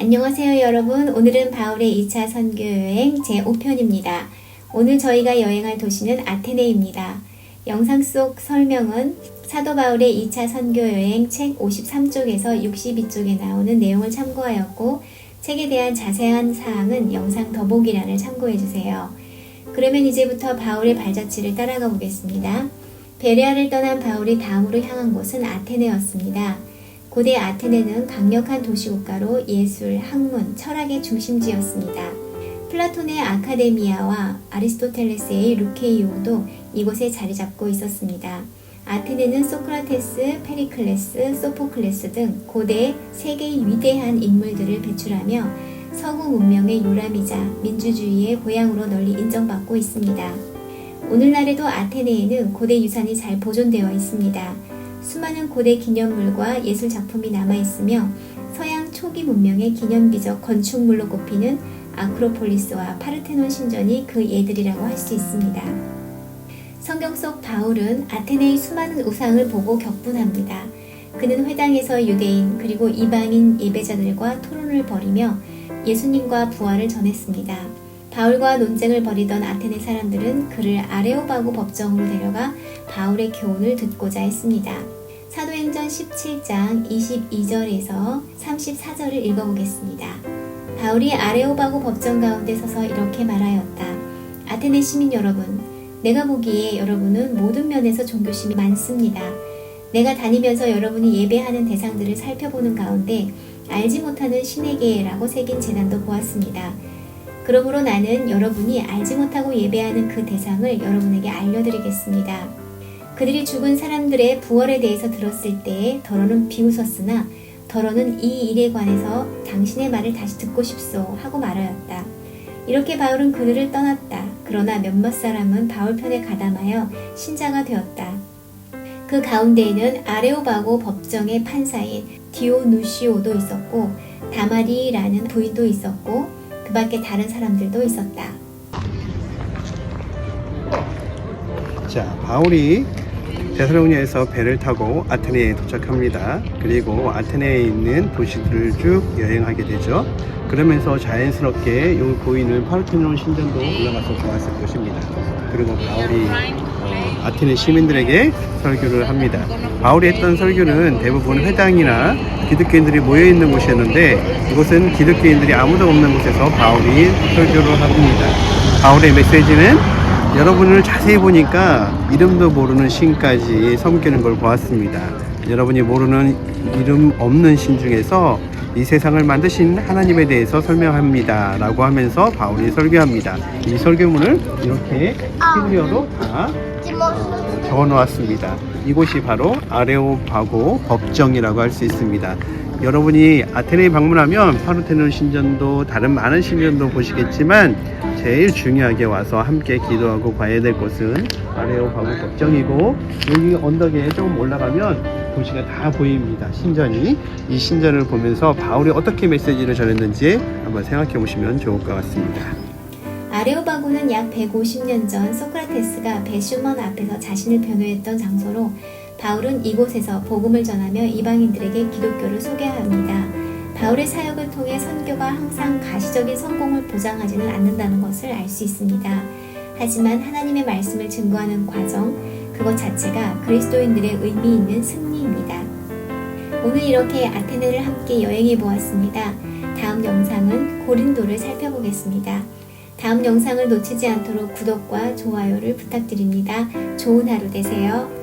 안녕하세요 여러분. 오늘은 바울의 2차 선교 여행 제5편입니다. 오늘 저희가 여행할 도시는 아테네입니다. 영상 속 설명은 사도 바울의 2차 선교 여행 책 53쪽에서 62쪽에 나오는 내용을 참고하였고 책에 대한 자세한 사항은 영상 더보기란을 참고해 주세요. 그러면 이제부터 바울의 발자취를 따라가 보겠습니다. 베레아를 떠난 바울이 다음으로 향한 곳은 아테네였습니다. 고대 아테네는 강력한 도시국가로 예술, 학문, 철학의 중심지였습니다. 플라톤의 아카데미아와 아리스토텔레스의 루케이오도 이곳에 자리 잡고 있었습니다. 아테네는 소크라테스, 페리클레스, 소포클레스 등 고대 세계의 위대한 인물들을 배출하며 서구 문명의 요람이자 민주주의의 고향으로 널리 인정받고 있습니다. 오늘날에도 아테네에는 고대 유산이 잘 보존되어 있습니다. 수많은 고대 기념물과 예술 작품이 남아 있으며 서양 초기 문명의 기념비적 건축물로 꼽히는 아크로폴리스와 파르테논 신전이 그 예들이라고 할 수 있습니다. 성경 속 바울은 아테네의 수많은 우상을 보고 격분합니다. 그는 회당에서 유대인 그리고 이방인 예배자들과 토론을 벌이며 예수님과 부활을 전했습니다. 바울과 논쟁을 벌이던 아테네 사람들은 그를 아레오바고 법정으로 데려가 바울의 교훈을 듣고자 했습니다. 사도행전 17장 22절에서 34절을 읽어보겠습니다. 바울이 아레오바고 법정 가운데 서서 이렇게 말하였다. 아테네 시민 여러분, 내가 보기에 여러분은 모든 면에서 종교심이 많습니다. 내가 다니면서 여러분이 예배하는 대상들을 살펴보는 가운데 알지 못하는 신에게라고 새긴 재단도 보았습니다. 그러므로 나는 여러분이 알지 못하고 예배하는 그 대상을 여러분에게 알려드리겠습니다. 그들이 죽은 사람들의 부활에 대해서 들었을 때에 더러는 비웃었으나 더러는 이 일에 관해서 당신의 말을 다시 듣고 싶소 하고 말하였다. 이렇게 바울은 그들을 떠났다. 그러나 몇몇 사람은 바울 편에 가담하여 신자가 되었다. 그 가운데에는 아레오바고 법정의 판사인 디오누시오도 있었고 다마리라는 부인도 있었고 그 밖에 다른 사람들도 있었다. 자, 바울이 데살로니아에서 배를 타고 아테네에 도착합니다. 그리고 아테네에 있는 도시들을 쭉 여행하게 되죠. 그러면서 자연스럽게 여기 보이는 파르테논 신전도 올라가서 보았을 것입니다. 그리고 바울이 어, 아테네 시민들에게 설교를 합니다. 바울이 했던 설교는 대부분 회당이나 기독교인들이 모여 있는 곳이었는데 이곳은 기독교인들이 아무도 없는 곳에서 바울이 설교를 합니다. 바울의 메시지는 여러분을 자세히 보니까 이름도 모르는 신까지 섬기는 걸 보았습니다. 여러분이 모르는 이름 없는 신 중에서 이 세상을 만드신 하나님에 대해서 설명합니다. 라고 하면서 바울이 설교합니다. 이 설교문을 이렇게 히브리어로 다 어, 적어 놓았습니다. 이곳이 바로 아레오바고 법정이라고 할 수 있습니다. 여러분이 아테네에 방문하면 파르테논 신전도 다른 많은 신전도 보시겠지만 제일 중요하게 와서 함께 기도하고 봐야 될 곳은 아레오바고 법정이고 여기 언덕에 조금 올라가면 도시가 다 보입니다. 신전이 이 신전을 보면서 바울이 어떻게 메시지를 전했는지 한번 생각해 보시면 좋을 것 같습니다. 아레오바고는 약 150년 전 소크라테스가 배슈먼 앞에서 자신을 변호했던 장소로 바울은 이곳에서 복음을 전하며 이방인들에게 기독교를 소개합니다. 바울의 사역을 통해 선교가 항상 가시적인 성공을 보장하지는 않는다는 것을 알 수 있습니다. 하지만 하나님의 말씀을 증거하는 과정, 그것 자체가 그리스도인들의 의미 있는 승리입니다. 오늘 이렇게 아테네를 함께 여행해 보았습니다. 다음 영상은 고린도를 살펴보겠습니다. 다음 영상을 놓치지 않도록 구독과 좋아요를 부탁드립니다. 좋은 하루 되세요.